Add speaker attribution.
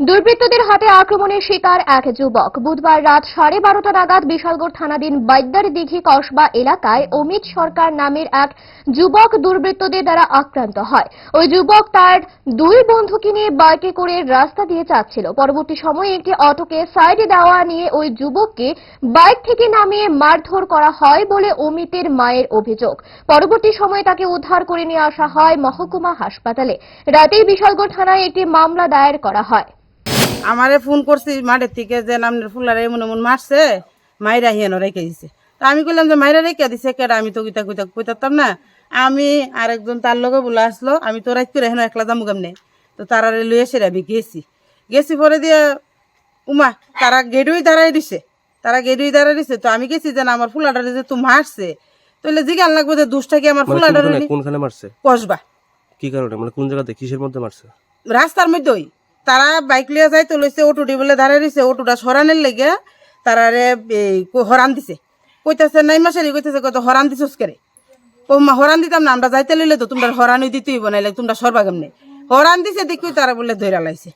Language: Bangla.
Speaker 1: দুর্বৃত্তদের হাতে আক্রমণের শিকার এক যুবক। বুধবার রাত সাড়ে বারোটা নাগাদ বিশালগড় থানাধীন বাইদ্দার দিঘি কসবা এলাকায় অমিত সরকার নামের এক যুবক দুর্বৃত্তদের দ্বারা আক্রান্ত হয়। ওই যুবক তার দুই বন্ধুকে নিয়ে বাইকে করে রাস্তা দিয়ে যাচ্ছিল। পরবর্তী সময়ে একটি অটোকে সাইডে দেওয়া নিয়ে ওই যুবককে বাইক থেকে নামিয়ে মারধর করা হয় বলে অমিতের মায়ের অভিযোগ। পরবর্তী সময়ে তাকে উদ্ধার করে নিয়ে আসা হয় মহকুমা হাসপাতালে। রাতেই বিশালগড় থানায় একটি মামলা দায়ের করা হয়।
Speaker 2: আমারে ফোন করছি মাঠের থেকে যে আপনার ফুলারে এমন এমন মারছে মাইরা হিয়ানো রেখে দিছে। তা আমি কইলাম যে মাইরা রেখে দিছে কেডা আমি তো গীতা কইতা কইতাম না। আমি আরেকজন তার লগে বলে আসলো আমি তো রাত করে হেন একলা যাব কেমনে? তো তারারে লুয়ে সেরে আমি গেছি। গেছি পরে দিয়ে উমা তারা গেডুই দাঁড়াই দিছে। তারা গেডুই দাঁড়াই দিছে তো আমি গেছি যে না আমার ফুলাটারে যে তুমি মারছে তাহলে জিজ্ঞান লাগবে যে দুষ্টা কি আমার
Speaker 3: মানে কোনখানে কোনখানে মারছে?
Speaker 2: কসবা।
Speaker 3: কি কারণে? মানে কোন জায়গাতে কিসের মধ্যে মারছে?
Speaker 2: রাস্তার মধ্যেই। তারা বাইক লিয়ে যাই তো লইছে অটোটি বলে দাঁড়ায় রয়েছে অটোটা সরানের লেগে তারারে হরান দিছে। কইতাছে, নাই মাসেরই কইতাছে, কত হরান দিছস করে? ও মা, হরান দিতাম না, আমরা যাইতে লইলে তো তোমরা হরানই দিতেই বনাইলে তোমরা সরবা কেমনে? হরান দিছে, দেখি, তারা বলে ধৈরা লাইছে।